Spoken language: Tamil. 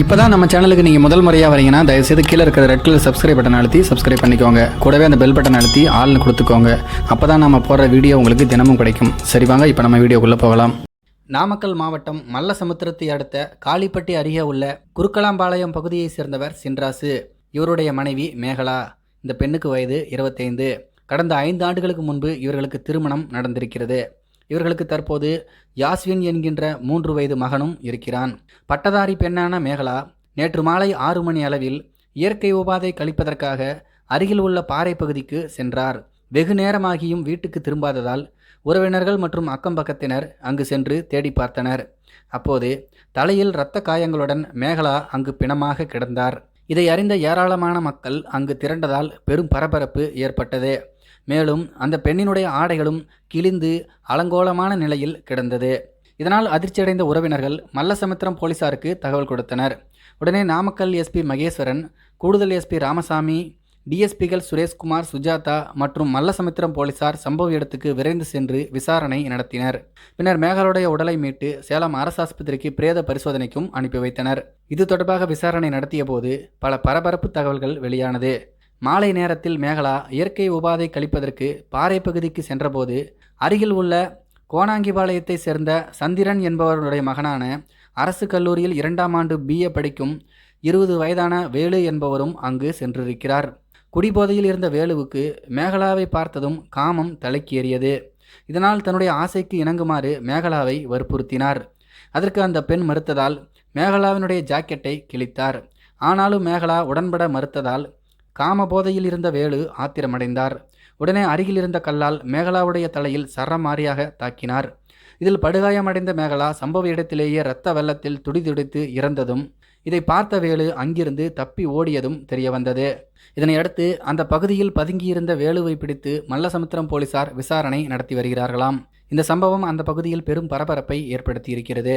இப்போ தான் நம்ம சேனலுக்கு நீங்கள் முதல் முறையாக வரீங்கன்னா தயவுசெய்து கீழே இருக்கிற ரெட் கலர் சப்ஸ்கிரைப் பட்டன் அழுத்தி சப்ஸ்கிரைப் பண்ணிக்கோங்க. கூடவே அந்த பெல் பட்டன் அழுத்தி ஆள்னு கொடுத்துக்கோங்க. அப்போ தான் நம்ம போடுற வீடியோ உங்களுக்கு தினமும் கிடைக்கும். சரி வாங்க இப்போ நம்ம வீடியோக்குள்ளே போகலாம். நாமக்கல் மாவட்டம் மல்லசமுத்திரத்தை அடுத்த காளிப்பட்டி அருகே உள்ள குருக்கலாம்பாளையம் பகுதியைச் சேர்ந்தவர் சின்ராசு. இவருடைய மனைவி மேகலா. இந்த பெண்ணுக்கு வயது இருபத்தைந்து. கடந்த ஐந்து ஆண்டுகளுக்கு முன்பு இவர்களுக்கு திருமணம் நடந்திருக்கிறது. இவர்களுக்கு தற்போது யாஸ்வின் என்கின்ற மூன்று வயது மகனும் இருக்கிறான். பட்டதாரி பெண்ணான மேகலா நேற்று மாலை ஆறு மணி அளவில் இயற்கை உபாதை கழிப்பதற்காக அருகில் உள்ள பாறை பகுதிக்கு சென்றார். வெகு நேரமாகியும் வீட்டுக்கு திரும்பாததால் உறவினர்கள் மற்றும் அக்கம் பக்கத்தினர் அங்கு சென்று தேடி பார்த்தனர். அப்போது தலையில் இரத்த காயங்களுடன் மேகலா அங்கு பிணமாக கிடந்தார். இதை அறிந்த ஏராளமான மக்கள் அங்கு திரண்டதால் பெரும் பரபரப்பு ஏற்பட்டது. மேலும் அந்த பெண்ணினுடைய ஆடைகளும் கிழிந்து அலங்கோலமான நிலையில் கிடந்தது. இதனால் அதிர்ச்சியடைந்த உறவினர்கள் மல்லசமுத்திரம் போலீசாருக்கு தகவல் கொடுத்தனர். உடனே நாமக்கல் எஸ்பி மகேஸ்வரன் கூடுதல் எஸ்பி ராமசாமி டிஎஸ்பிகள் சுரேஷ்குமார் சுஜாதா மற்றும் மல்லசமுத்திரம் போலீசார் சம்பவ இடத்துக்கு விரைந்து சென்று விசாரணை நடத்தினர். பின்னர் மேகாலுடைய உடலை மீட்டு சேலம் அரசு ஆஸ்பத்திரிக்கு பிரேத பரிசோதனைக்கும் அனுப்பி வைத்தனர். இது தொடர்பாக விசாரணை நடத்திய போது பல பரபரப்பு தகவல்கள் வெளியானது. மாலை நேரத்தில் மேகலா இயற்கை உபாதை கழிப்பதற்கு பாறை பகுதிக்கு சென்றபோது அருகில் உள்ள கோணாங்கிபாளையத்தைச் சேர்ந்த சந்திரன் என்பவருடைய மகனான அரசு கல்லூரியில் இரண்டாம் ஆண்டு பிஏ படிக்கும் இருபது வயதான வேலு என்பவரும் அங்கு சென்றிருக்கிறார். குடிபோதையில் இருந்த வேலுவுக்கு மேகலாவை பார்த்ததும் காமம் தலைக்கேறியது. இதனால் தன்னுடைய ஆசைக்கு இணங்குமாறு மேகலாவை வற்புறுத்தினார். அதற்கு அந்த பெண் மறுத்ததால் மேகலாவினுடைய ஜாக்கெட்டை கிழித்தார். ஆனாலும் மேகலா உடன்பட மறுத்ததால் காம போதையில் இருந்த வேலு ஆத்திரமடைந்தார். உடனே அருகில் இருந்த கல்லால் மேகலாவுடைய தலையில் சரமாரியாக தாக்கினார். இதில் படுகாயமடைந்த மேகலா சம்பவ இடத்திலேயே இரத்த வெள்ளத்தில் துடிதுடித்து இறந்ததும் இதை பார்த்த வேலு அங்கிருந்து தப்பி ஓடியதும் தெரிய வந்தது இதனையடுத்து அந்த பகுதியில் பதுங்கியிருந்த வேலுவை பிடித்து மல்லசமுத்திரம் போலீசார் விசாரணை நடத்தி வருகிறார்களாம். இந்த சம்பவம் அந்த பகுதியில் பெரும் பரபரப்பை ஏற்படுத்தி இருக்கிறது